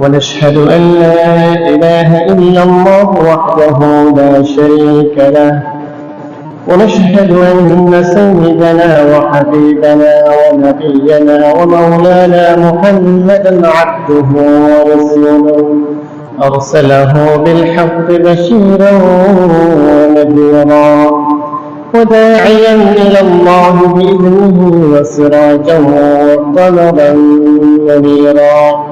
ونشهد أن لا إله إلا الله وحده لا شريك له. ونشهد أن سيدنا وحبيبنا ونبينا ومولانا محمدا عبده ورسوله. أرسله بالحق بشيرا ونذيرا وداعيا إلى الله بإذنه وسراجا وقمرا منيرا.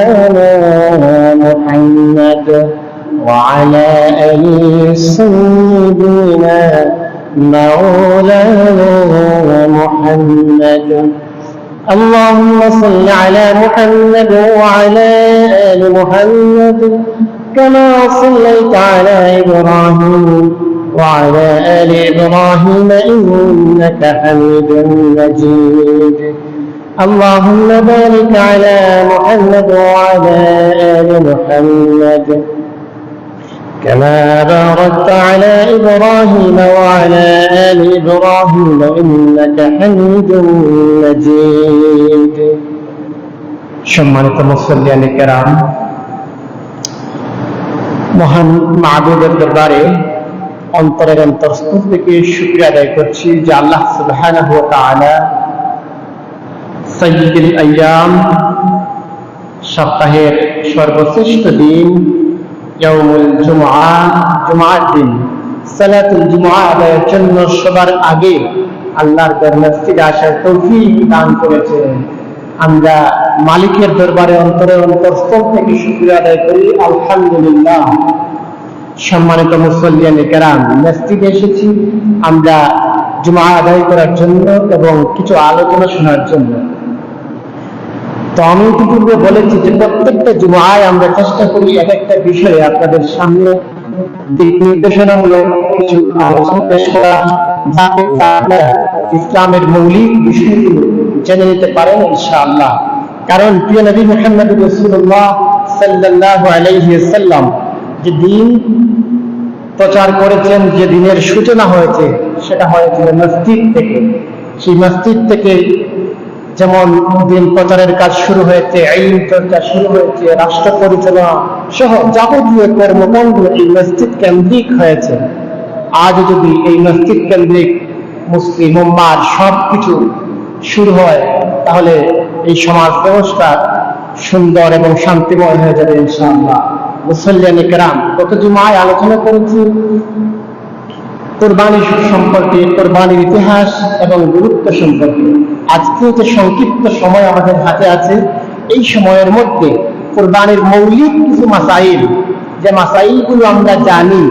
وعلى آل سيدنا مولانا محمد. اللهم صل على محمد وعلى آل محمد كما صليت على إبراهيم وعلى آل إبراهيم إنك حميد مجيد. اللهم بارك على محمد وعلى آل محمد كما باركت على إبراهيم وعلى آل إبراهيم إنك حميد مجيد সম্মানিত মুসল্লিয়ান কেরাম মহান মাহবুবের দরবারে অন্তরের অন্তরস্থল থেকে শুক্রিয়া আদায় করছি যে আল্লাহ সুবহানাহু ওয়া তাআলা সাইয়্যিদুল আইয়াম সপ্তাহের সর্বশ্রেষ্ঠ দিন ইয়াউমুল জুমআ, জুমআর দিন। সালাতুল জুমআ আদায়ের জন্য সবার আগে আল্লাহর আসার তৌফিক দান করেছেন। আমরা মালিকের দরবারে অন্তরে অন্তরস্থল থেকে শুক্রিয়া আদায় করি, আলহামদুলিল্লাহ। সম্মানিত মুসল্লিয়ানে কেরাম, মসজিদে এসেছি আমরা জুমা আদায় করার জন্য এবং কিছু আলোচনা শোনার জন্য। তো আমি ইতিপূর্বে বলেছি যে প্রত্যেকটা জুমায় আমরা চেষ্টা করি এক একটা বিষয়ে আপনাদের সামনে দিক নির্দেশনামূলক পেশ করা ইসলামের মৌলিক বিষয়গুলো জেনে নিতে পারেন, ইনশাআল্লাহ। কারণ প্রিয় নবী মুহাম্মদ আলাইহি সাল্লাম যে দিন প্রচার করেছেন, যে দিনের সূচনা হয়েছে, সেটা হয়েছিল মসজিদ থেকে। সেই মসজিদ থেকে যেমন দিন প্রচারের কাজ শুরু হয়েছে, আইন চর্চা শুরু হয়েছে, রাষ্ট্র পরিচালনা সহ যাবতীয় কর্মকাণ্ড এই মসজিদ কেন্দ্রিক হয়েছে। আজ যদি এই মসজিদ কেন্দ্রিক মুসলিম উম্মার সব কিছু শুরু হয়, তাহলে এই সমাজ ব্যবস্থা সুন্দর এবং শান্তিময় হয়ে যাবে ইনশাআল্লাহ। মুসল্লিয়ান কেরাম, গত জুমায় আলোচনা করেছি কোরবানি সম্পর্কে কোরবানির ইতিহাস এবং গুরুত্ব সম্পর্কে। আজকে যে সংক্ষিপ্ত সময় আমাদের হাতে আছে, এই সময়ের মধ্যে কোরবানির মৌলিক কিছু মাসাইল, যে মাসাইলগুলো আমরা জানি,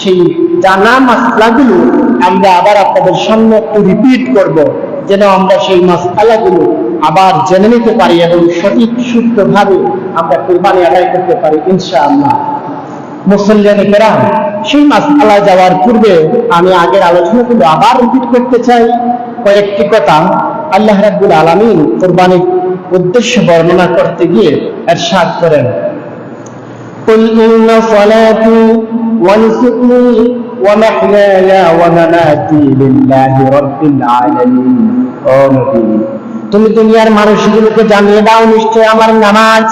সেই জানা মাসলাগুলো আমরা আবার আপনাদের সামনে একটু রিপিট করব, যেন আমরা সেই মাসলাগুলো আবার জেনে নিতে পারি এবং সঠিক, শুদ্ধভাবে আমরা কোরবানি আদায় করতে পারি, ইনশাআল্লাহ। মুসল্লিয়ান কেরাম সেই মাসালা যাওয়ার পূর্বে আমি আগের আলোচনাগুলো আবার রিপিট করতে চাই কয়েকটি কথা আল্লাহ রাব্বুল আলামিন কোরবানির উদ্দেশ্য বর্ণনা করতে গিয়ে এরশাদ করেন قل إن صلاتي ونسكي ومحياي ومماتي لله رب العالمين ও নবী তুমি দুনিয়ার মানুষগুলোকে জানিয়ে দাও নিশ্চয় আমার নামাজ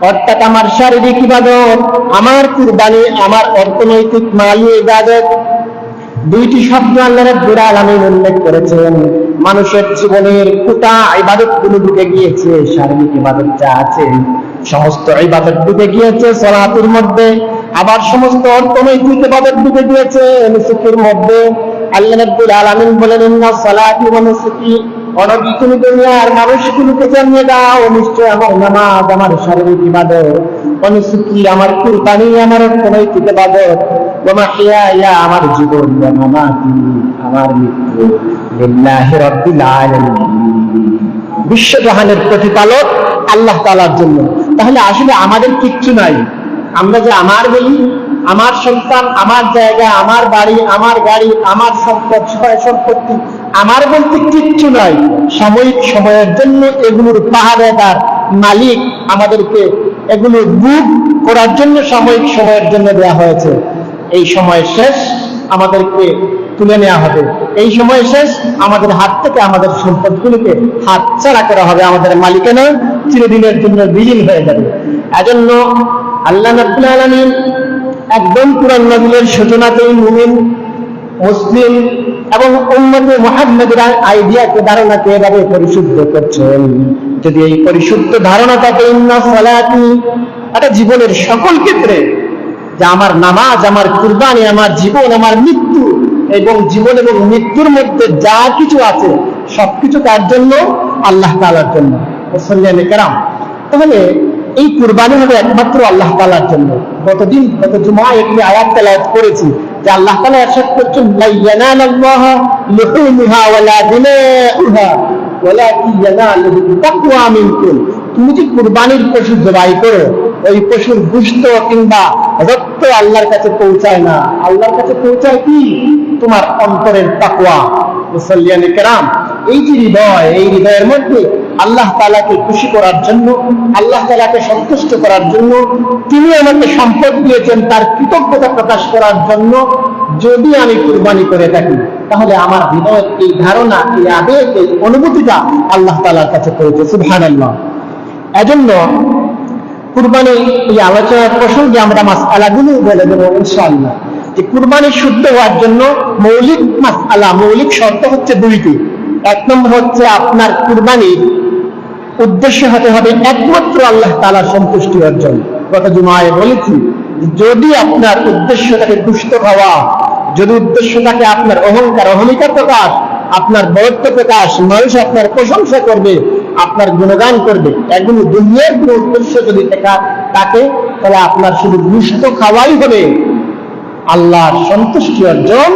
অর্থাৎ আমার শারীরিক ইবাদত, আমার কুরবানি, আমার অর্থনৈতিক মালি ইবাদত, দুইটি শব্দ আল্লাহ রাব্বুল আলামিন উল্লেখ করেছেন। মানুষের জীবনের কোটা ইবাদতগুলো ঢুকে গিয়েছে, শারীরিক ইবাদত যা আছে, সমস্ত ইবাদত ঢুকে গিয়েছে সালাতের মধ্যে, আবার সমস্ত অর্থনৈতিক ইবাদত ঢুকে গিয়েছে নুসুকের মধ্যে। আল্লাহ রাব্বুল আলামিন বলেন, ইন্না সালাতি ওয়া মানুষগুলোকে জানিয়ে দাও, নিশ্চয় আমার নামাজ, আমার শারীরিক ইবাদত, অনুসুকি, আমার কুরবানি, আমার অর্থনৈতিক ইবাদত হিয়া আমার জীবন মামাতি আমার মৃত্যু লিল্লাহি রাব্বিল আলামিন। বিশ্বজাহানের প্রতিপালক আল্লাহ তাআলার জন্য। তাহলে আসলে আমাদের কিচ্ছু নাই। আমরা যে আমার বলি, আমার সন্তান, আমার জায়গা, আমার বাড়ি, আমার গাড়ি, আমার সম্পদ সম্পত্তি আমার বলতে কিচ্ছু নাই। সাময়িক সময়ের জন্য এগুলোর পাহাড়েদার মালিক আমাদেরকে এগুলো বুক করার জন্য সাময়িক সময়ের জন্য দেওয়া হয়েছে। এই সময় শেষ, আমাদেরকে তুলে নেওয়া হবে। এই সময় শেষ, আমাদের হাত থেকে আমাদের সম্পদগুলিকে হাত ছাড়া করা হবে। আমাদের মালিকানা চিরদিনের জন্য বিলীন হয়ে যাবে। এজন্য আল্লাহ রাব্বুল আলামিন একদম পুরান নবীর সূচনাতেই মুমিন মুসলিম এবং উম্মতে মুহাম্মাদের আইডিয়াকে ধারণাকে এভাবে পরিশুদ্ধ করছেন। যদি এই পরিশুদ্ধ ধারণাটাকে ইন্না সালাতি, এটা জীবনের সকল ক্ষেত্রে যে আমার নামাজ, আমার কুরবানি, আমার জীবন, আমার মৃত্যু, এবং জীবন এবং মৃত্যুর মধ্যে যা কিছু আছে, সবকিছু তার জন্য? আল্লাহ তালার জন্য। কেরাম তাহলে এই কুরবানি হবে একমাত্র আল্লাহ তালার জন্য। গতদিন, গত জুমা একটি আয়াত তেলাওয়াত করেছি যে আল্লাহ তালা একসাথ করছেন তুমি যে কুরবানির পশু জবাই করো, ওই পশুর গুস্ত কিংবা রক্ত আল্লাহর কাছে পৌঁছায় না। আল্লাহর কাছে পৌঁছায় কি? তোমার অন্তরের তাকুয়া মুসল্লিয়ানি কেরাম এই যে হৃদয়, এই হৃদয়ের মধ্যে আল্লাহ তালাকে খুশি করার জন্য, আল্লাহ তালাকে সন্তুষ্ট করার জন্য, তিনি আমাকে সম্পদ দিয়েছেন তার কৃতজ্ঞতা প্রকাশ করার জন্য, যদি আমি কুরবানি করে থাকি, তাহলে আমার হৃদয়ের এই ধারণা, এই আবেগ, এই অনুভূতিটা আল্লাহ তালার কাছে পৌঁছে, সুবহানাল্লাহ। এজন্য কুরবানি এই আলোচনার প্রসঙ্গে আমরা মাসআলাগুলো বলে দেবো ইনশাআল্লাহ। যে কুরবানি শুদ্ধ হওয়ার জন্য মৌলিক মাসআলা, মৌলিক শর্ত হচ্ছে দুইটি। এক নম্বর হচ্ছে আপনার কুরবানির উদ্দেশ্য হতে হবে একমাত্র আল্লাহ তাআলার সন্তুষ্টি অর্জন। গত জুমায় বলেছি, যদি আপনার উদ্দেশ্য থাকে দুষ্ট খাওয়া যদি উদ্দেশ্য থাকে আপনার অহংকার, অহমিকার প্রকাশ, আপনার বরত্ব প্রকাশ, মানুষ আপনার প্রশংসা করবে, আপনার গুণগান করবে এগুলো দুনিয়ার কোন উদ্দেশ্য যদি থাকা তাকে তাহলে আপনার শুধু দুষ্ট খাওয়াই হবে। আল্লাহর সন্তুষ্টি অর্জন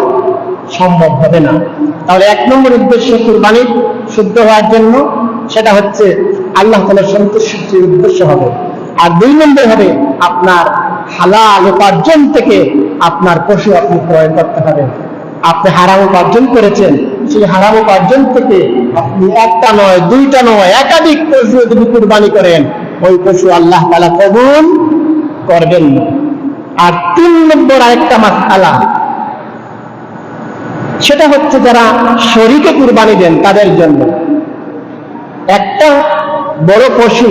সম্ভব হবে না। তাহলে এক নম্বর উদ্দেশ্য কুরবানি শুদ্ধ হওয়ার জন্য সেটা হচ্ছে আল্লাহ তালার সন্তুষ্টির উদ্দেশ্য হবে। আর দুই নম্বর হবে আপনার হালাল উপার্জন থেকে আপনার পশু আপনি ক্রয় করতে হবে আপনি হারাম উপার্জন করেছেন, সেই হারাম উপার্জন থেকে আপনি একটা নয়, দুইটা নয়, একাধিক পশু যদি কুরবানি করেন, ওই পশু আল্লাহ তালা কবুল করবেন আর তিন নম্বর আরেকটা মাসালা সেটা হচ্ছে যারা শরীকে কুরবানি দেন তাদের জন্য। একটা বড় পশু,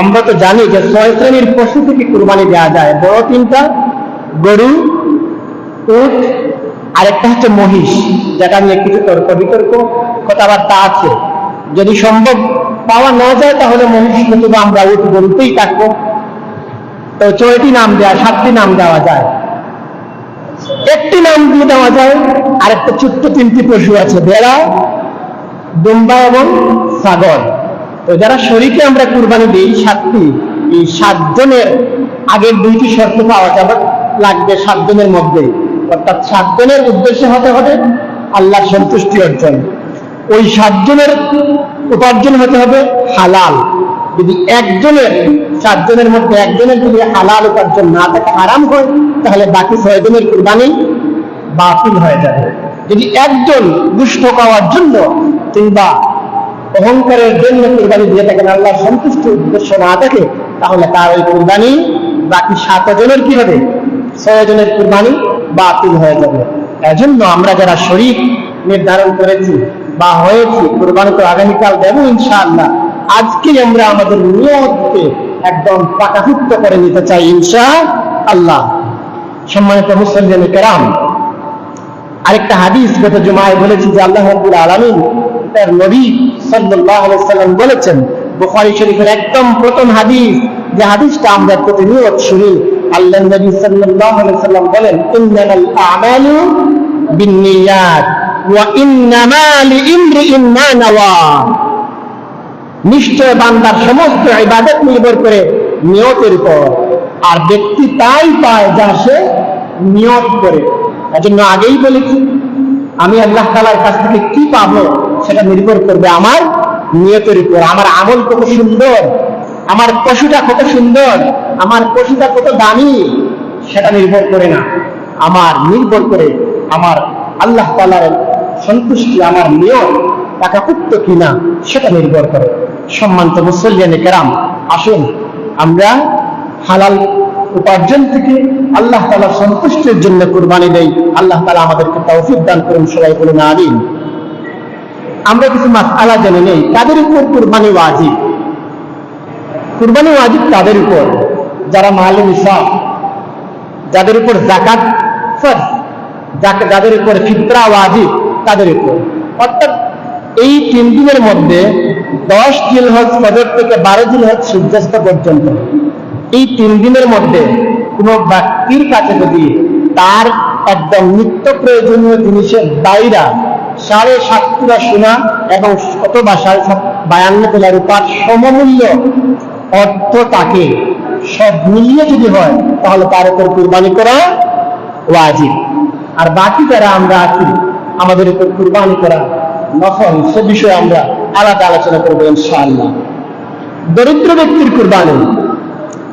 আমরা তো জানি যে ছয় শ্রেণির পশু থেকে কুরবানি দেওয়া যায়। বড় তিনটা, গরু, উট, আরেকটা হচ্ছে মহিষ, যেটা নিয়ে কিছু তর্ক বিতর্ক, কথাবার্তা আছে। যদি সম্ভব পাওয়া না যায়, তাহলে মহিষ নতুবা আমরা উট গরুতেই থাকব। তো ছয়টি নাম দেওয়া সাতটি নাম দেওয়া যায়। একটি নাম দিয়ে দেওয়া যায় আর একটা ছোট্ট তিনটি পশু আছে, ভেড়া, দুম্বা এবং ছাগল তো যারা শরীকে আমরা কুরবানি দিই, সাতটি, এই সাতজনের আগের দুইটি শর্ত পাওয়া যাবে, লাগবে সাতজনের মধ্যে। অর্থাৎ সাতজনের উদ্দেশ্য হতে হবে আল্লাহর সন্তুষ্টি অর্জন। ওই সাতজনের উপার্জন হতে হবে হালাল। যদি একজনের, সাতজনের মধ্যে একজনের যদি হালাল উপার্জন না থাকে আরাম হয়, তাহলে বাকি ছয়জনের কুরবানি বাতিল হয়ে যাবে। যদি একজন দুষ্ট পাওয়ার জন্য কিংবা অহংকারের জন্য কুরবানি দিয়ে থাকেন? আল্লাহর সন্তুষ্টি উদ্দেশ্য না থাকে তাহলে তার ওই কুরবানি বাকি সাত জনের কি হবে? ছয় জনের কুরবানি বাতিল হয়ে যাবে। এজন্য আমরা যারা শরীর নির্ধারণ করেছি বা হয়েছি, কোরবানি তো আগামীকাল দেবো ইনশাআল্লাহ। আজকে আমরা আমাদের নিয়তকে একদম পাকাভুক্ত করে নিতে চাই ইনশা আল্লাহ সম্মানিত মুসলিম কেরাম আরেকটা হাদিস গত জুমায় বলেছি যে আল্লাহ রাব্বুল আলামিন তার নবী সাল্লাল্লাহু আলাইহি সাল্লাম বলেছেন, বুখারী শরীফের একদম প্রথম হাদিস, যে হাদিসটা আমরা প্রতিনিয়ত শুনি আল্লাহ নবী সাল্লাল্লাহু আলাইহি সাল্লাম বলেন, ইন্নামাল আ'মালু বিন্নিয়াত ওয়া ইন্নামা লিইমরিইন মা নাওয়া। নিশ্চয় বান্দার সমস্ত ইবাদত নির্ভর করে নিয়তের উপর, আর ব্যক্তি তাই পায় যা সে নিয়ত করে। এজন্য আগেই বলেছি আমি আল্লাহ তালার কাছ থেকে কি পাবো সেটা নির্ভর করবে আমার নিয়তের উপর। আমার আমল কত সুন্দর, আমার পশুটা কত সুন্দর, আমার পশুটা কত দামি, সেটা নির্ভর করে না। আমার নির্ভর করে আমার আল্লাহ তালার সন্তুষ্টি, আমার নিয়ম টাকা টাকাপুক্ত কিনা সেটা নির্ভর করে। সম্মানিত মুসল্লিয়ানে কেরাম, আসুন আমরা হালাল উপার্জন থেকে আল্লাহ তালা সন্তুষ্টির জন্য কুরবানি দেই আল্লাহ তালা আমাদেরকে তৌফিক দান করুন, সবাই বলুন আমিন। আমরা কিছু মাস আলা জেনে নেই তাদের উপর কুরবানি ওয়াজিব? কুরবানি ওয়াজিব তাদের উপর? যারা মালে নিসাব, যাদের উপর জাকাত যাদের উপর ফিতরা ওয়াজিব, তাদের উপর। অর্থাৎ এই তিন দিনের মধ্যে দশ জিলহজ ফজর থেকে বারো জিলহজ সূর্যাস্ত পর্যন্ত। এই তিন দিনের মধ্যে কোনো ব্যক্তির কাছে যদি তার একদম নিত্য প্রয়োজনীয় জিনিসের বাইরা সাড়ে সাত তুলা সোনা এবং অথবা সাড়ে সাত বায়ান্ন তোলা রূপার সমমূল্য অর্থ তাকে সব মিলিয়ে যদি হয়, তাহলে তার উপর কুরবানি করা ওয়াজিব। আর বাকি যারা আমরা আছি, আমাদের উপর কুরবানি করা নফল, সে বিষয়ে আমরা আলাদা আলোচনা করব ইনশাআল্লাহ। দরিদ্র ব্যক্তির কুরবানি।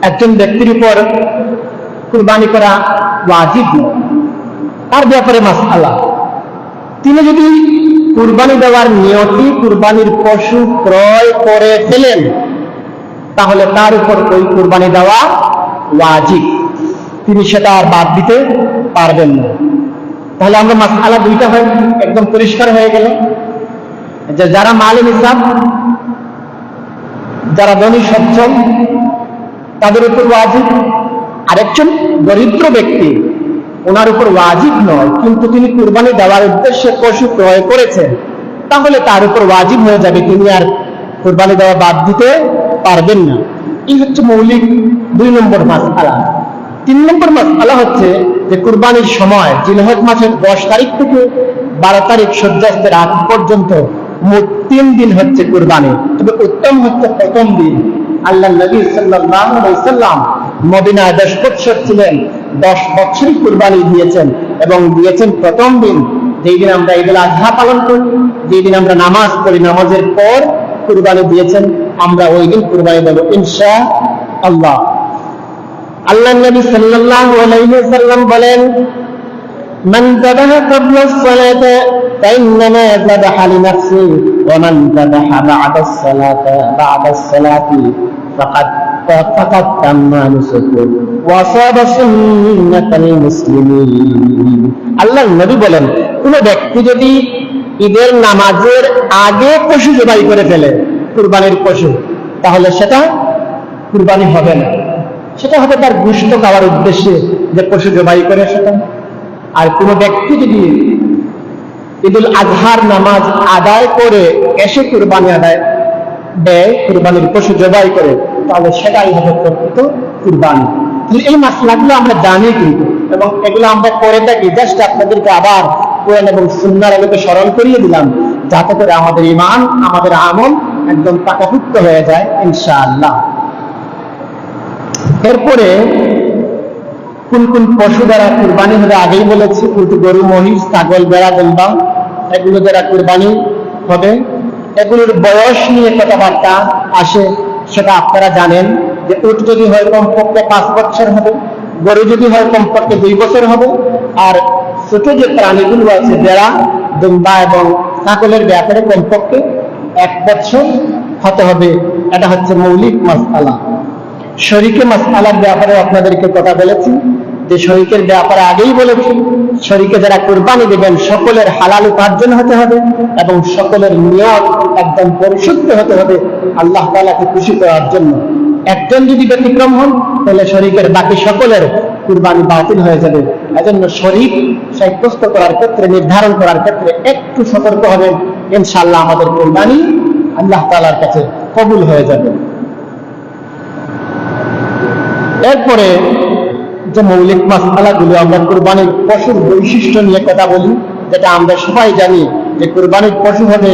একজন ব্যক্তির উপর কুরবানি করা ওয়াজিব নয় তার ব্যাপারে মাসালা তিনি যদি কুরবানি দেওয়ার নিয়তি কুরবানির পশু ক্রয় করে ফেলেন, তাহলে তার উপর ওই কুরবানি দেওয়া ওয়াজিব। তিনি সেটা আর বাদ দিতে পারবেন না। তাহলে আমরা মাসালা দুইটা হয়ে, একদম পরিষ্কার হয়ে গেল। যে যারা মালে নিসাব, যারা ধনী সচ্ছল তাদের উপর ওয়াজিব। আরেকজন দরিদ্র ব্যক্তি, ওনার উপর ওয়াজিব নয়, কিন্তু তিনি কুরবানি দেওয়ার উদ্দেশ্যে পশু ক্রয় করেছেন। তাহলে তার উপর ওয়াজিব হয়ে যাবে, তিনি আর কুরবানি দেওয়া বাদ দিতে পারবেন না। এই হচ্ছে মৌলিক দুই নম্বর মাসআলা। তিন নম্বর মাসআলা হচ্ছে যে কুরবানির সময়, জিলহজ মাসের দশ তারিখ থেকে বারো তারিখ সূর্যাস্তের আগ পর্যন্ত মোট তিন দিন হচ্ছে কুরবানি। তবে উত্তম হচ্ছে প্রথম দিন। আল্লাহ নবী সাল্লাম মদিনায় দশ বছর ছিলেন, দশ বছরই কুরবানি দিয়েছেন এবং দিয়েছেন প্রথম দিন। যেই দিন আমরা ঈদুল আজহা পালন করি, যেই দিন আমরা নামাজ পড়ি, নামাজের পর কুরবানি দিয়েছেন, আমরা ওই দিন কুরবানি দেবো ইনশা আল্লাহ আল্লাহ নবী সাল্লাম বলেন من ذبح قبل الصلاة فإنما ذبح لنفسه ومن ذبح بعد الصلاة بعد الصلاة فقد فقد تم نسكه وصاب سنة المسلمين আল্লাহ নবী বলেন কোন ব্যক্তি যদি ঈদের নামাজের আগে পশু জবাই করে ফেলে কুরবানির পশু তাহলে সেটা কুরবানি হবে না সেটা হবে তার গুষ্ট খাওয়ার উদ্দেশ্যে যে পশু জবাই করে সেটা আর কোন ব্যক্তি যদি ঈদুল আজহার নামাজ আদায় করে, এসে কুরবানি আদায় দেয়, কুরবানির পশু জবাই করে, তাহলে সেটাই হবে প্রকৃত কুরবানি। তাহলে এই মাসলাগুলো আমরা জানি কিন্তু, এবং এগুলো আমরা করে থাকি। জাস্ট আপনাদেরকে আবার কোরআন এবং সুন্নার আলোকে স্মরণ করিয়ে দিলাম, যাতে করে আমাদের ইমান আমাদের আমল একদম পাকাপুক্ত হয়ে যায়, ইনশাআল্লাহ। এরপরে কোন কোন পশু দ্বারা কুরবানি হবে আগেই বলেছি, কিন্তু গরু, মহিষ, ছাগল বেড়া দম্বা এগুলো দ্বারা কুরবানি হবে। এগুলোর বয়স নিয়ে কথাবার্তা আসে, সেটা আপনারা জানেন যে উট যদি হয় কমপক্ষে পাঁচ বছর হবে, গরু যদি হয় কমপক্ষে দুই বছর হবে, আর ছোট যে প্রাণীগুলো আছে বেড়া দুম্বা এবং ছাগলের ব্যাপারে কমপক্ষে এক বছর হতে হবে। এটা হচ্ছে মৌলিক মাসালা শরীকে মাসালার ব্যাপারে আপনাদেরকে কথা বলেছি। যে শরীকের ব্যাপারে আগেই বলেছি শরীকে যারা কোরবানি দেবেন, সকলের হালাল উপার্জন হতে হবে এবং সকলের নিয়ত একদম পরিশুদ্ধ হতে হবে আল্লাহ তালাকে খুশি করার জন্য। একজন যদি ব্যতিক্রম হন, তাহলে শরীকের বাকি সকলের কুরবানি বাতিল হয়ে যাবে। এজন্য শরীর সাব্যস্ত করার ক্ষেত্রে, নির্ধারণ করার ক্ষেত্রে একটু সতর্ক হবেন। ইনশাআল্লাহ আমাদের কোরবানি আল্লাহ তালার কাছে কবুল হয়ে যাবে। এরপরে যে মৌলিক মাসালাগুলো আমরা কুরবানির পশুর বৈশিষ্ট্য নিয়ে কথা বলি, যেটা আমরা সবাই জানি যে কুরবানির পশু হবে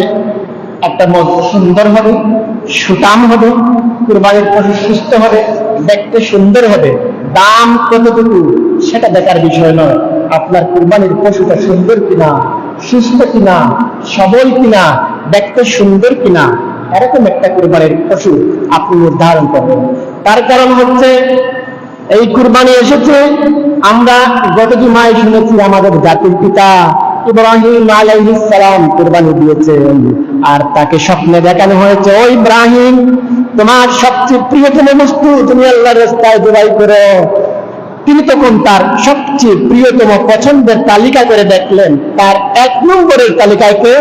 একটা সুন্দর হবে, সুটাম হবে, কুরবানির পশু সুস্থ হবে, দেখতে সুন্দর হবে। দাম কতটুকু, সেটা দেখার বিষয় নয়। আপনার কুরবানির পশুটা সুন্দর কিনা, সুস্থ কিনা, সবল কিনা, দেখতে সুন্দর কিনা, এরকম একটা কুরবানির পশু আপনি নির্ধারণ করবেন। তার কারণ হচ্ছে এই কুরবানি এসেছে। আমরা গত জুমায় শুনেছি আমাদের জাতির পিতা ইব্রাহিম আলাইহিস সালাম কুরবানি দিয়েছেন। আর তাকে স্বপ্নে দেখানো হয়েছে, ও ইব্রাহিম, তোমার সবচেয়ে প্রিয়তম বস্তু তুমি আল্লাহর রাস্তায় জবাই করো। তিনি তখন তার সবচেয়ে প্রিয়তম পছন্দের তালিকা করে দেখলেন। তার এক নম্বরের তালিকায় কে?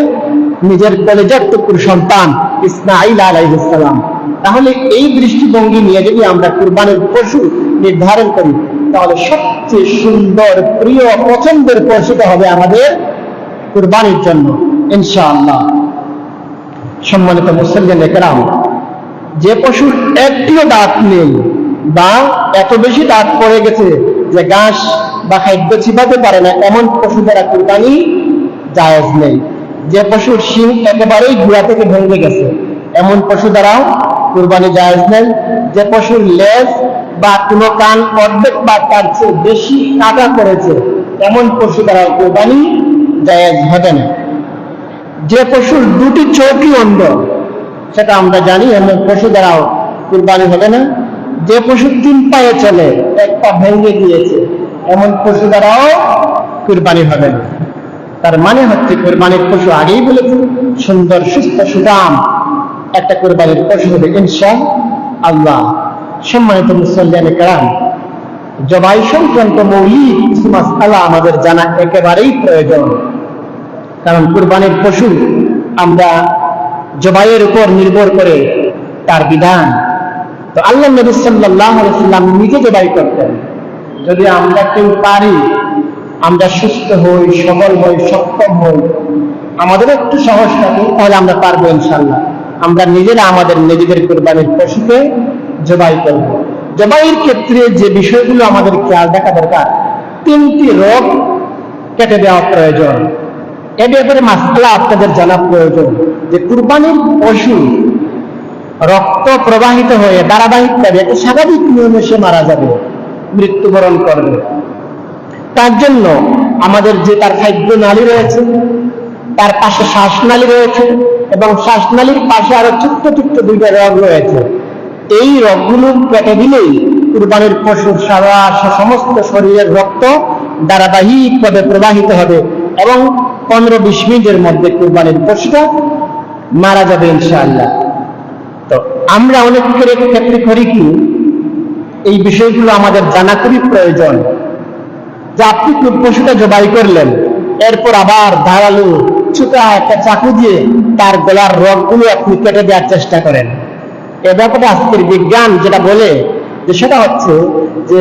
নিজের কলেজের টুকুর সন্তান ইসমাইল আলাইহিসসালাম তাহলে এই দৃষ্টিভঙ্গি নিয়ে যদি আমরা কুরবানের পশু নির্ধারণ করি। তাহলে সবচেয়ে সুন্দর, প্রিয়, পছন্দের পশুটা হবে আমাদের কুরবানির জন্য, ইনশাআল্লাহ। সম্মানিত মুসলিম একরাম, যে পশুর একটিও দাঁত নেই বা এত বেশি দাঁত পড়ে গেছে যে ঘাস বা খাদ্য চিবাতে পারে না, এমন পশু দ্বারা কুরবানি জায়েজ নেই। যে পশুর শিং একেবারেই গুড়া থেকে ভেঙে গেছে, এমন পশু দ্বারাও কুরবানি জায়েজ নেই। যে পশুর লেজ বা কোনো কান অর্ধেক বা তার চেয়ে বেশি কাটা পড়েছে এমন পশু দ্বারাও কুরবানি জায়েজ হবে না। যে পশুর দুটি চোখই অন্ধ, সেটা আমরা জানি, এমন পশু দ্বারাও কুরবানি হবে না। যে পশু তিন পায়ে চলে, এক পা ভেঙে গিয়েছে, এমন পশু দ্বারাও কুরবানি হবে না। তার মানে হচ্ছে কোরবানির পশু আগেই বলেছি, সুন্দর, সুস্থ, সুদাম একটা কোরবানির পশু হবে ইনশা আল্লাহ সম্মানিত মুসল্লান কারাম, জবাই সংক্রান্ত মৌলিক কিছু মাসালা আমাদের জানা একেবারেই প্রয়োজন। কারণ কুরবানির পশু আমরা জবাইয়ের উপর নির্ভর করে তার বিধান। তো আল্লাহ নবী সাল্লাম নিজে জবাই করতেন। যদি আমরা কেউ পারি, আমরা সুস্থ হই, সবল হই, সক্ষম হই, আমাদের একটু সাহস থাকে, তাহলে আমরা পারব ইনশাল্লাহ আমরা নিজেরা আমাদের নিজেদের কোরবানির পশুকে জবাই করব। জবাইয়ের ক্ষেত্রে যে বিষয়গুলো আমাদের খেয়াল রাখা দরকার, তিনটি রোগ কেটে দেওয়া প্রয়োজন। এ ব্যাপারে মাসলা আপনাদের জানা প্রয়োজন যে কুরবানির পশু রক্ত প্রবাহিত হয়ে ধারাবাহিকভাবে একটা স্বাভাবিক নিয়মে সে মারা যাবে, মৃত্যুবরণ করবে। তার জন্য আমাদের যে তার খাদ্য নালী রয়েছে, তার পাশে শ্বাসনালী রয়েছে এবং শ্বাসনালীর পাশে আরও ছোট্ট ছোট্ট দুইটা রোগ রয়েছে। এই রোগগুলো কেটে দিলেই কুরবানির পশুর সারা সমস্ত শরীরের রক্ত ধারাবাহিকভাবে প্রবাহিত হবে এবং পনেরো বিশ মিনিটের মধ্যে কুরবানির পশুটা মারা যাবে ইনশাআল্লাহ। তো আমরা অনেক ক্ষেত্রে করি কি, এই বিষয়গুলো আমাদের জানা খুবই প্রয়োজন যে আপনি পশুটা জবাই করলেন, এরপর আবার ধারালো, ছুটা একটা চাকু দিয়ে তার গলার রগগুলো আপনি কেটে দেওয়ার চেষ্টা করেন। এ ব্যাপারে আজকের বিজ্ঞান যেটা বলে, যে সেটা হচ্ছে যে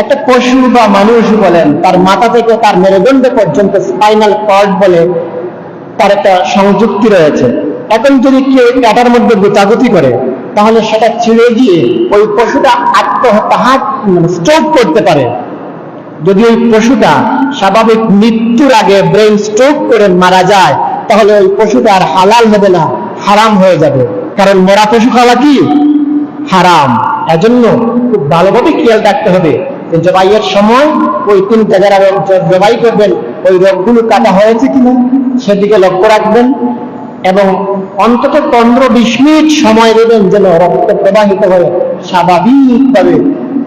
একটা পশু বা মানুষ বলেন, তার মাথা থেকে তার মেরুদণ্ড পর্যন্ত স্পাইনাল কর্ড বলে তার একটা সংযুক্তি রয়েছে। এখন যদি কেউ কাটার মধ্যে গোতাগুতি করে, তাহলে সেটা ছিঁড়ে গিয়ে ওই পশুটা আত্মহত্যা হাত মানে স্ট্রোক করতে পারে। যদি ওই পশুটা স্বাভাবিক মৃত্যুর আগে ব্রেন স্ট্রোক করে মারা যায়, তাহলে ওই পশুটা আর হালাল হবে না, হারাম হয়ে যাবে। কারণ মরা পশু খাওয়া কি? হারাম। এজন্য খুব ভালোভাবে খেয়াল রাখতে হবে জবাইয়ের সময় ওই তিনটা যারা জবাই করবেন, ওই রোগগুলো কাটা হয়েছে কিনা সেদিকে লক্ষ্য রাখবেন এবং অন্তত পনেরো বিশ মিনিট সময় দেবেন যেন রক্ত প্রবাহিত হয়ে স্বাভাবিকভাবে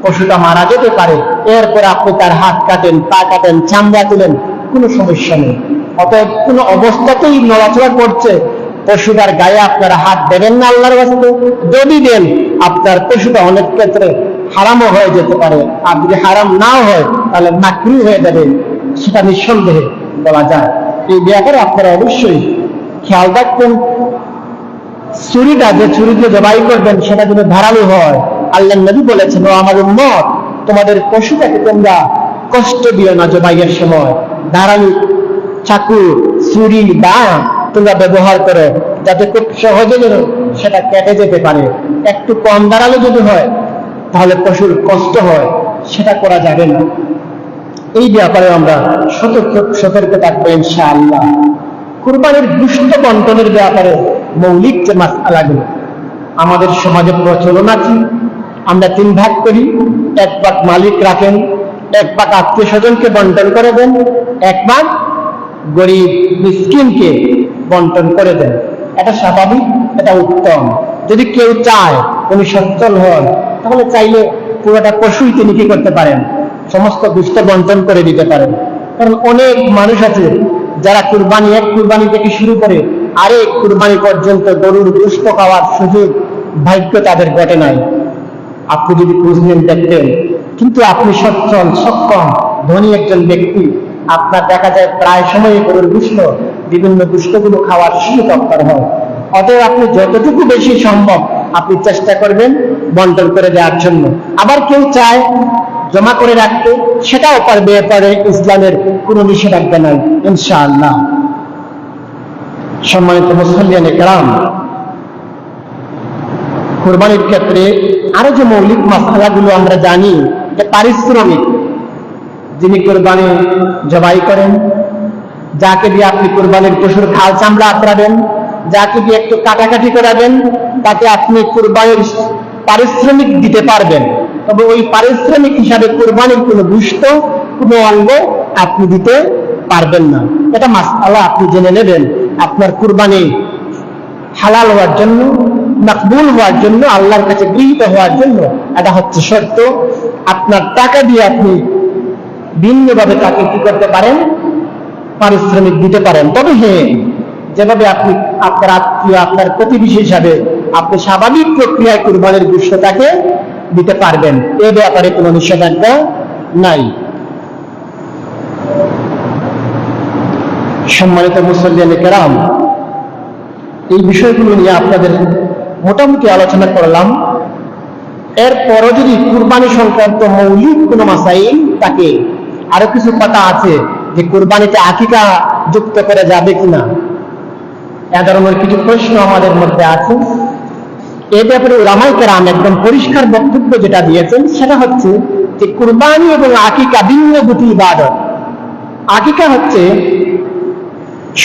পশুটা মারা যেতে পারে। এরপর আপনি তার হাত কাটেন, পা কাটেন, চামড়া তুলেন, কোনো সমস্যা নেই। অতএব কোনো অবস্থাতেই নড়াচড়া করছে পশুটার গায়ে আপনারা হাত দেবেন না আল্লাহর বাস্তে। যদি দেন, আপনার পশুটা অনেক ক্ষেত্রে হারামও হয়ে যেতে পারে। আর যদি হারাম নাও হয়, তাহলে মাকরু হয়ে যাবে। সেটা নিঃসন্দেহে বলা যায়। এই ব্যাপারে আপনারা অবশ্যই খেয়াল রাখবেন। ছুরিটা যে ছুরি দিয়ে জবাই করবেন, সেটা যদি ধারালো হয়। আল্লাহ নবী বলেছেন, ও আমার উম্মত, তোমাদের পশুটাকে তোমরা কষ্ট দিও না জবাইয়ের সময়। ধারালো চাকু ছুরি দা তোমরা ব্যবহার করো, যাতে খুব সহজে যেন সেটা কেটে যেতে পারে। একটু কম ধারালো যদি হয়, তাহলে পশুর কষ্ট হয়, সেটা করা যাবে না। এই ব্যাপারে আমরা সতর্ক সতর্ক থাকব ইনশাআল্লাহ। কুরবানির দুষ্ট বন্টনের ব্যাপারে মৌলিক যে মাসালাগুলো আমাদের সমাজে প্রচলন আছে। আমরা তিন ভাগ করি, এক ভাগ মালিক রাখেন, এক ভাগ আত্মীয় স্বজনকে বন্টন করে দেন, এক ভাগ গরিব মিসকিনকে বন্টন করে দেন। এটা স্বাভাবিক, এটা উত্তম। যদি কেউ চায় উনি সচ্ছল হন, তাহলে চাইলে পুরোটা পশুই তিনি কি করতে পারেন? সমস্ত দুষ্ট বন্টন করে দিতে পারেন। কারণ অনেক মানুষ আছে যারা কুরবানি, এক কুরবানি থেকে শুরু করে আরেক কুরবানি পর্যন্ত গরুর দুষ্ট খাওয়ার সুযোগ, ভাগ্য তাদের ঘটে নাই। আপনি যদি খুঁজলেন দেখতেন, কিন্তু আপনি সচ্ছল, সক্ষম, ধনী একজন ব্যক্তি আপনার দেখা যায় প্রায় সময় গরুর দুষ্ট বিভিন্ন দুষ্টগুলো খাওয়ার সুযোগ আপনার হয়। অতএব আপনি যতটুকু বেশি সম্ভব আপনি চেষ্টা করবেন বন্টন করে দেওয়ার জন্য। আবার কেউ চায় জমা করে রাখতে, সেটাও পারবে পারে ইসলামের কোনো নিষেধাজ্ঞা নাই, ইনশাআল্লাহ। সম্মানিত মুসলিয়ানে কেরাম, কোরবানির ক্ষেত্রে আরও যে মৌলিক মশালাগুলো আমরা জানি, যে পারিশ্রমিক যিনি কোরবানি জবাই করেন, যাকে দিয়ে আপনি কোরবানির পশুর খাল চামড়া আতরাবেন, যাকে দিয়ে একটু কাটাকাটি করাবেন তাকে আপনি কোরবানির পারিশ্রমিক দিতে পারবেন। তবে ওই পারিশ্রমিক হিসাবে কোরবানির কোনো দুষ্ট, কোনো অঙ্গ আপনি দিতে পারবেন না। এটা মাস আল্লাহ আপনি জেনে নেবেন। আপনার কুরবানি হালাল হওয়ার জন্য, মকবুল হওয়ার জন্য, আল্লাহর কাছে গৃহীত হওয়ার জন্য এটা হচ্ছে শর্ত। আপনার টাকা দিয়ে আপনি ভিন্নভাবে তাকে কি করতে পারেন? পারিশ্রমিক দিতে পারেন। তবে হ্যাঁ যেভাবে আপনি আপনার আত্মীয়, আপনার প্রতিবেশী হিসাবে আপনি স্বাভাবিক প্রক্রিয়ায় কুরবানের গুষ্ঠটাকে দিতে পারবেন। এ ব্যাপারে কোনো নিষেধাজ্ঞা নাই। সম্মানিত মুসলিয়ান কেরাম, এই বিষয়গুলো নিয়ে আপনাদের মোটামুটি আলোচনা করলাম। এরপরও যদি কুরবানি সংক্রান্ত মৌলিক কোনো মাসাইল থাকে আরও কিছু কথা আছে যে কুরবানিতে আকিকা যুক্ত করা যাবে কিনা? এ ধরনের কিছু প্রশ্ন আমাদের মধ্যে আছে। এ ব্যাপারে রামাই কেরাম একদম পরিষ্কার বক্তব্য যেটা দিয়েছেন, সেটা হচ্ছে যে কুরবানি এবং আকিকা ভিন্ন দুটি ইবাদত। আকিকা হচ্ছে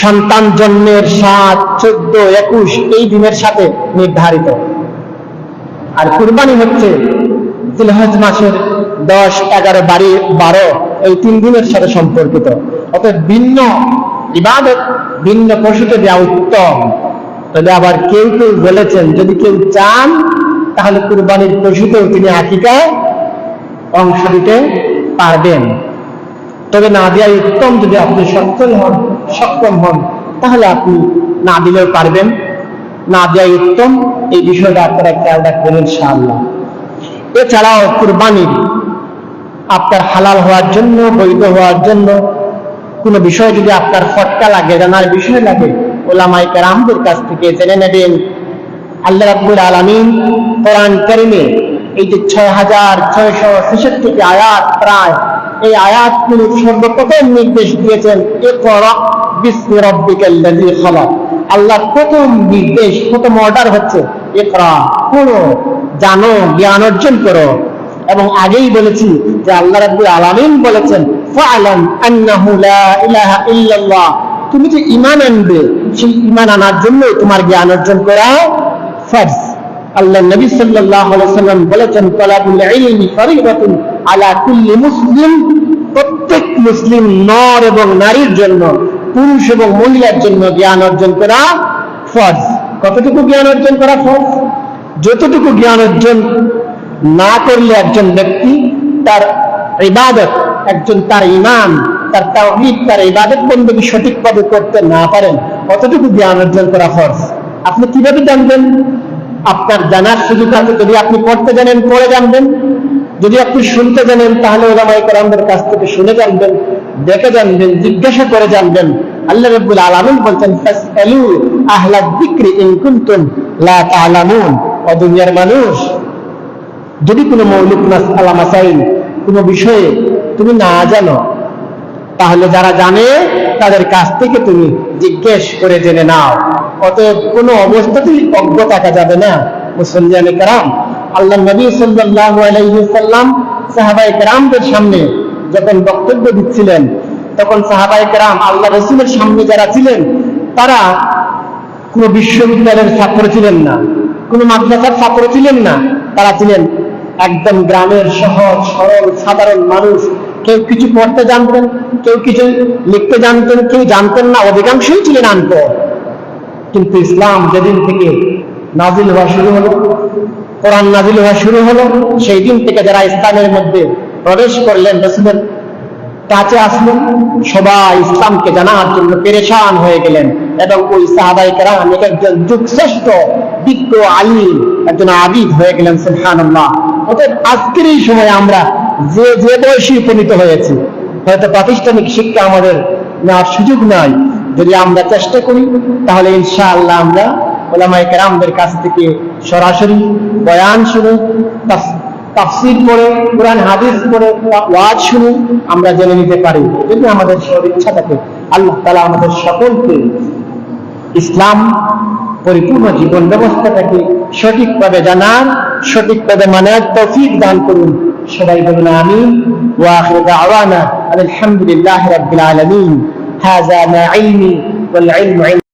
সন্তান জন্মের সাত, চোদ্দ, একুশ এই দিনের সাথে নির্ধারিত। আর কুরবানি হচ্ছে জিলহজ মাসের দশ, এগারো বাড়ি বারো এই তিন দিনের সাথে সম্পর্কিত। অর্থাৎ ভিন্ন ইবাদত, ভিন্ন পশুতে দেওয়া উত্তম। তবে আবার কেউ কেউ বলেছেন, যদি কেউ চান, তাহলে কুরবানির পশুতেও তিনি আকিকায় অংশ দিতে পারবেন। তবে না দেওয়াই উত্তম, যদি আপনি সক্ষম হন সক্ষম হন, তাহলে আপনি না দিলেও পারবেন। না দেওয়াই উত্তম, এই বিষয়টা আপনারা খেয়াল রাখবেন ইনশাআল্লাহ। এছাড়াও কুরবানির আপনার হালাল হওয়ার জন্য, বৈধ হওয়ার জন্য, কোনো বিষয় যদি আপনার ফটকা লাগে, জানার বিষয় লাগে ওলামাই কারামদের কাছ থেকে জেনে নেবেন। আল্লাহ রাব্বুল আলামিন কোরআন কারিমে এই যে ছয় হাজার ছয়শো ছেষট্টিটি আয়াত, প্রায় এই আয়াতগুলো সর্বপ্রথম নির্দেশ দিয়েছেন, ইকরা বিসমি রাব্বিকাল্লাযী আল্লাহ প্রথম নির্দেশ, প্রথম অর্ডার হচ্ছে, ইকরা, পড়ো, জানো, জ্ঞান অর্জন করো। এবং আগেই বলেছি যে আল্লাহ রাব্বুল আলামিন বলেছেন, ফাআলাম আন্নাহু লা ইলাহা ইল্লাল্লাহ। তুমি যে ঈমান আনবে, সেই ঈমান আনার জন্য তোমার জ্ঞান অর্জন করা ফরজ। আল্লাহ নবী সাল্লাল্লাহু আলাইহি সাল্লাম বলেছেন, তালাবুল ইলমি ফরিদাতুন আলা কুল্লি মুসলিম। প্রত্যেক মুসলিম নর এবং নারীর জন্য, পুরুষ এবং মহিলার জন্য জ্ঞান অর্জন করা ফরজ। কতটুকু জ্ঞান অর্জন করা ফরজ? যতটুকু জ্ঞান অর্জন না করলে একজন ব্যক্তি তার ইবাদত, একজন তার ইমান তার তাওহীদ, তার ইবাদত বন্দী সঠিকভাবে করতে না পারেন কতটুকু জ্ঞান অর্জন করা ফরজ। আপনি কীভাবে জানবেন? আপনার জানার সুযোগ আছে যদি আপনি পড়তে জানেন, পড়ে জানবেন। যদি আপনি শুনতে জানেন, তাহলে ওলামাই কোরআনদের কাছ থেকে শুনে জানবেন, দেখে জানবেন, জিজ্ঞাসা করে জানবেন। আল্লাহ রাব্বুল আলামিন বলছেন, ফাসআলু আহলা যিকরি ইন কুনতুম লা তা'লামুন ও দুনিয়ার মানুষ যদি কোনো মৌলিক মাসাইল কোনো বিষয়ে তুমি না জানো, তাহলে যারা জানে, তাদের কাছ থেকে তুমি জিজ্ঞেস করে জেনে নাও। অতএব কোনো অবস্থাতেই অজ্ঞ থাকা যাবে না মুসলমানে কারাম। আল্লাহ নবী সাল্লাল্লাহু আলাইহি সাল্লাম সাহাবায়ে কেরামদের সামনে যখন বক্তব্য দিচ্ছিলেন, তখন সাহাবাই কেরাম আল্লাহ রসুলের সামনে যারা ছিলেন, তারা কোনো বিশ্ববিদ্যালয়ের ছাত্র ছিলেন না, কোনো মাদ্রাসার ছাত্র ছিলেন না, তারা ছিলেন একদম গ্রামের সহজ, সরল, সাধারণ মানুষ। কেউ কিছু পড়তে জানতেন, কেউ কিছু লিখতে জানতেন, কেউ জানতেন না, অধিকাংশই ছিলেন আনত কিন্তু ইসলাম যেদিন থেকে নাজিল হওয়া শুরু হলো, কোরআন নাজিল হওয়া শুরু হলো, সেই দিন থেকে যারা ইসলামের মধ্যে প্রবেশ করলেন, রসুলের কাছে আসলেন, সবাই ইসলামকে জানার জন্য পেরেশান হয়ে গেলেন। এবং ওই সাহাবাই কেরাম এক একজন যুগশ্রেষ্ঠ, বিজ্ঞ, আলিম, একজন আবিদ হয়ে গেলেন সুলহানুল্লাহ অতএব আজকের এই সময় আমরা যে যে বয়সে উপনীত হয়েছি, হয়তো প্রাতিষ্ঠানিক শিক্ষা আমাদের নেওয়ার সুযোগ নাই। যদি আমরা চেষ্টা করি, তাহলে ইনশাআল্লাহ আমরা ওলামাই কেরামদের কাছ থেকে সরাসরি বয়ান শুনে, তাফ- তাফসির করে কোরআন, হাদিস করে ওয়াজ শুনে, আমরা জেনে নিতে পারি। যদি আমাদের সদিচ্ছা থাকে। আল্লাহ তালা আমাদের সকলকে ইসলাম পরিপূর্ণ জীবন ব্যবস্থাটাকে সঠিকভাবে জানার সঠিকভাবে মানার তৌফিক দান করুন। সবাই বলুন আমিন। ওয়াখির দাওয়ানা আলহামদুলিল্লাহ রাব্বিল আলামিন। হাযা মা ইলমি ওয়াল ইলমু